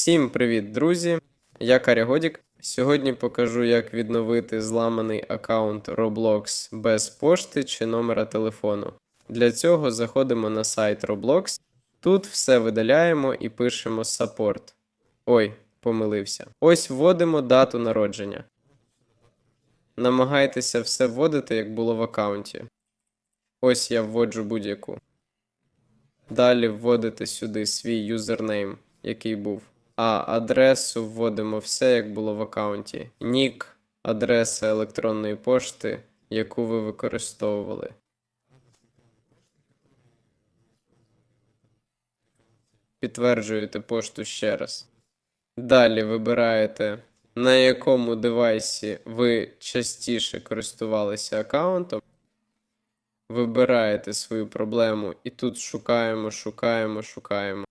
Всім привіт, друзі! Я Каря Годік. Сьогодні покажу, як відновити зламаний аккаунт Roblox без пошти чи номера телефону. Для цього заходимо на сайт Roblox. Тут все видаляємо і пишемо Support. Ой, помилився. Ось вводимо дату народження. Намагайтеся все вводити, як було в аккаунті. Ось я вводжу будь-яку. Далі вводите сюди свій юзернейм, який був. А адресу вводимо все, як було в аккаунті. Нік, адреса електронної пошти, яку ви використовували. Підтверджуєте пошту ще раз. Далі вибираєте, на якому девайсі ви частіше користувалися аккаунтом. Вибираєте свою проблему і тут шукаємо, шукаємо, шукаємо.